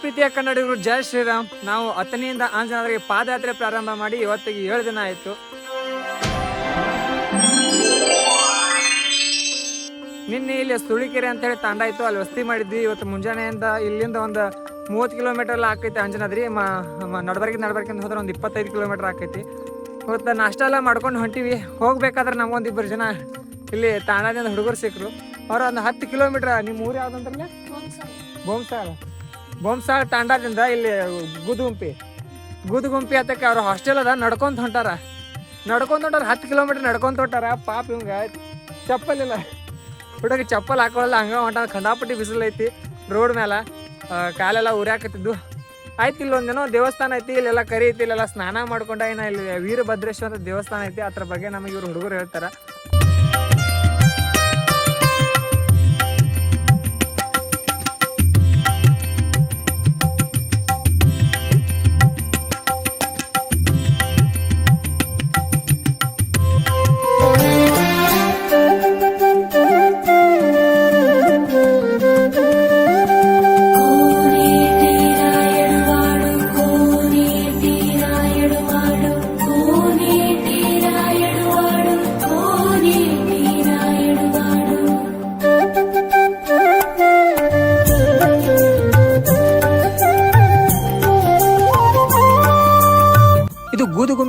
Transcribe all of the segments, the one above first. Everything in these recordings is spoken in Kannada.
ಪ್ರೀತಿಯ ಕನ್ನಡಿಗರು ಜಯ ಶ್ರೀರಾಮ್. ನಾವು ಹತ್ತನೆಯಿಂದ ಆಂಜನಾದ್ರಿಗೆ ಪಾದಯಾತ್ರೆ ಪ್ರಾರಂಭ ಮಾಡಿ ಇವತ್ತಿಗೆ ಏಳು ದಿನ ಆಯಿತು. ನಿನ್ನೆ ಇಲ್ಲಿ ಸುಳಿಕೆರೆ ಅಂತ ಹೇಳಿ ತಾಂಡ ಇತ್ತು. ಅಲ್ಲಿ ವಸ್ತಿ ಮಾಡಿದ್ವಿ. ಇವತ್ತು ಮುಂಜಾನೆಯಿಂದ ಇಲ್ಲಿಂದ ಒಂದು ಮೂವತ್ತು ಕಿಲೋಮೀಟರ್ ಎಲ್ಲ ಆಕೈತಿ ಅಂಜನಾದ್ರಿ ನಡ್ಬರ್ಗಿಂದ ನಡ್ಬರ್ಕಿಂದ ಹೋದ್ರೆ ಒಂದು ಇಪ್ಪತ್ತೈದು ಕಿಲೋಮೀಟರ್ ಆಕೈತಿ. ಇವತ್ತು ನಾಷ್ಟ ಎಲ್ಲ ಮಾಡ್ಕೊಂಡು ಹೊಂಟಿವಿ. ಹೋಗ್ಬೇಕಾದ್ರೆ ನಮಗೊಂದು ಇಬ್ಬರು ಜನ ಇಲ್ಲಿ ತಾಂಡದಿಂದ ಹುಡುಗರು ಸಿಕ್ಕರು ಅವ್ರು ಒಂದು ಹತ್ತು ಕಿಲೋಮೀಟ್ರ್ ನಿಮ್ಮ ಊರು ಯಾವ್ದಂತಾರಲ್ಲ ಬೊಮ್ಸಾಳ ಬೊಮ್ಸಾಳ ತಾಂಡದಿಂದ ಇಲ್ಲಿ ಗುದುಗುಂಪಿ. ಗುದುಗುಂಪಿ ಹತ್ತಕ್ಕೆ ಅವ್ರ ಹಾಸ್ಟೆಲ್ ಅದ ನಡ್ಕೊಂತ ಹೊಂಟಾರ. ನಡ್ಕೊಂತ ಹೊಂಟಾರ, ಹತ್ತು ಕಿಲೋಮೀಟರ್ ನಡ್ಕೊಂತ ಹೊಂಟಾರ. ಪಾಪ ಇವಂಗ ಚಪ್ಪಲ್ ಇಲ್ಲ. ಹುಡುಗ ಚಪ್ಪಲ್ ಹಾಕೊಳ್ಳಲ್ಲ, ಹಂಗ ಹೊಂಟ ಖಂಡಾಪಟ್ಟಿ ಬಿಸಿಲು ಐತಿ, ರೋಡ್ ಮೇಲೆ ಕಾಲೆಲ್ಲ ಉರಿಯಾಕತ್ತಿದ್ದು ಆಯ್ತು ಇಲ್ಲಿ ಒಂದೇನೋ ದೇವಸ್ಥಾನ ಐತಿ, ಇಲ್ಲೆಲ್ಲ ಕರಿ ಐತಿ, ಇಲ್ಲೆಲ್ಲ ಸ್ನಾನ ಮಾಡ್ಕೊಂಡ ಏನ ಇಲ್ಲಿ ವೀರಭದ್ರೇಶ್ವರ ದೇವಸ್ಥಾನ ಐತಿ. ಅದ್ರ ಬಗ್ಗೆ ನಮಗೆ ಇವ್ರು ಹುಡುಗರು ಹೇಳ್ತಾರ.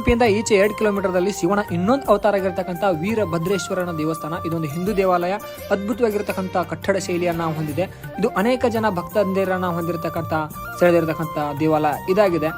ಗೂದುಗುಂಪಿಯಿಂದ ಈಚೆ ಎರಡು ಕಿಲೋಮೀಟರ್ದಲ್ಲಿ ಶಿವನ ಇನ್ನೊಂದು ಅವತಾರ ಆಗಿರ್ತಕ್ಕಂಥ ವೀರಭದ್ರೇಶ್ವರನ ದೇವಸ್ಥಾನ, ಇದೊಂದು ಹಿಂದೂ ದೇವಾಲಯ, ಅದ್ಭುತವಾಗಿರ್ತಕ್ಕಂಥ ಕಟ್ಟಡ ಶೈಲಿಯನ್ನ ಹೊಂದಿದೆ. ಇದು ಅನೇಕ ಜನ ಭಕ್ತಂದಿರನ್ನ ಹೊಂದಿರತಕ್ಕಂಥ, ಸೆಳೆದಿರತಕ್ಕಂಥ ದೇವಾಲಯ ಇದಾಗಿದೆ.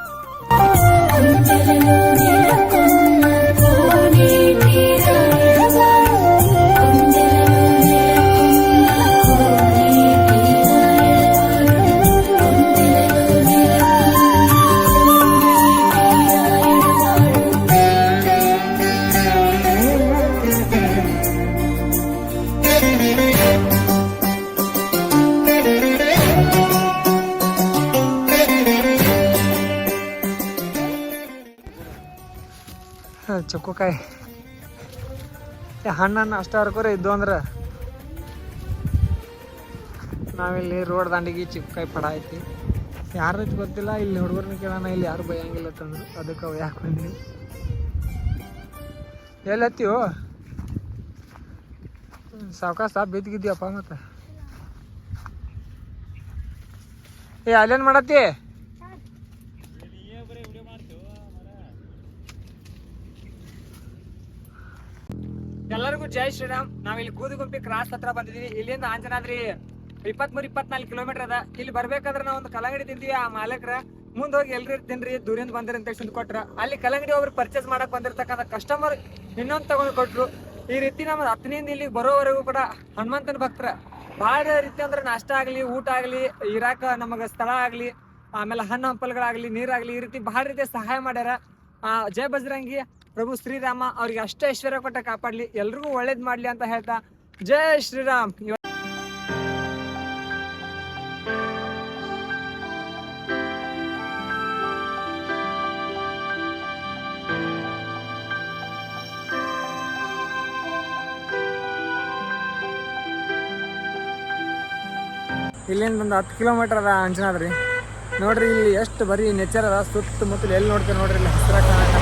ಚೊಕ್ಕೋಕಾಯಿ. ಹಣ್ಣನ್ನು ಅಷ್ಟು ಹರ್ಕೋರೆ ಇದ್ದು ಅಂದ್ರೆ ನಾವಿಲ್ಲಿ ರೋಡ್ ದಾಂಡಿಗೆ ಚಿಕ್ಕಕಾಯಿ ಪಡ ಐತಿ. ಯಾರೈತಿ ಗೊತ್ತಿಲ್ಲ, ಇಲ್ಲಿ ಹುಡುಗರನ್ನ ಕೇಳೋಣ, ಇಲ್ಲಿ ಯಾರು ಬೈಯಂಗಿಲ್ಲ ತಂದ್ರು ಅದಕ್ಕೆ ಯಾಕೆ ಬಂದ್ವಿ ಎಲ್ಲಿ ಸಾವಕಾಶ ಸಾವ್ಕಾಸ ಬಿದ್ದಿಗಿದ್ದೀಯಪ್ಪ ಮತ್ತೆ. ಏ, ಅಲ್ಲೇನು ಮಾಡತ್ತಿ? ಎಲ್ಲರಿಗೂ ಜೈ ಶ್ರೀರಾಮ್. ನಾವಿಲ್ಲಿ ಕೂದುಗುಂಪಿ ಕ್ರಾಸ್ ಹತ್ರ ಬಂದಿದೀವಿ. ಇಲ್ಲಿಂದ ಆಂಜನಾದ್ರಿ ಇಪ್ಪತ್ಮೂರ್, ಇಪ್ಪತ್ನಾಲ್ಕು ಕಿಲೋಮೀಟರ್ ಅದ. ಇಲ್ಲಿ ಬರ್ಬೇಕಾದ್ರೆ ನಾವು ಒಂದು ಕಲ್ಲಂಗಡಿ ತಿಂದ್ವಿ ಆ ಮಾಲಕರ. ಮುಂದ್ ಹೋಗಿ ಎಲ್ರಿ ತಿನ್ರಿ ದೂರಿಂದ ಬಂದಿರಿ ಅಂತ ಕೊಟ್ರ. ಅಲ್ಲಿ ಕಲ್ಲಂಗಡಿ ಒಬ್ರು ಪರ್ಚೇಸ್ ಮಾಡಕ್ ಬಂದಿರ್ತಕ್ಕಂಥ ಕಸ್ಟಮರ್ ಇನ್ನೊಂದು ತಗೊಂಡ್ ಕೊಟ್ರು. ಈ ರೀತಿ ನಮ್ಮ ಹತ್ತನಿಂದ ಇಲ್ಲಿ ಬರೋವರೆಗೂ ಕೂಡ ಹನುಮಂತನ ಭಕ್ತರ ಬಹಳ ರೀತಿ ಅಂದ್ರೆ ನಾಷ್ಟ ಆಗ್ಲಿ, ಊಟ ಆಗ್ಲಿ, ಇರಾಕ ನಮಗ ಸ್ಥಳ ಆಗ್ಲಿ, ಆಮೇಲೆ ಹಣ್ಣು ಹಂಪಲ್ಗಳಾಗ್ಲಿ, ನೀರಾಗ್ಲಿ ಈ ರೀತಿ ಬಹಳ ರೀತಿ ಸಹಾಯ ಮಾಡ್ಯಾರ. ಆ, ಜಯ ಬಜರಂಗಿ ಪ್ರಭು ಶ್ರೀರಾಮ, ಅವ್ರಿಗೆ ಅಷ್ಟೇ ಐಶ್ವರ್ಯ ಕೊಟ್ಟ ಕಾಪಾಡ್ಲಿ, ಎಲ್ರಿಗೂ ಒಳ್ಳೇದ್ ಮಾಡ್ಲಿ ಅಂತ ಹೇಳ್ತಾ ಜೈ ಶ್ರೀರಾಮ್. ಇಲ್ಲಿಂದ ಒಂದು ಹತ್ತು ಕಿಲೋಮೀಟರ್ ಅದ ಅಂಜನಾದ್ರಿ. ನೋಡ್ರಿ, ಇಲ್ಲಿ ಎಷ್ಟು ಬರೀ ನೇಚರ್ ಅದ, ಸುತ್ತಮುತ್ತಲು ಎಲ್ಲಿ ನೋಡ್ತೀರಿ ನೋಡ್ರಿ, ಇಲ್ಲಿ ಹಸಿರ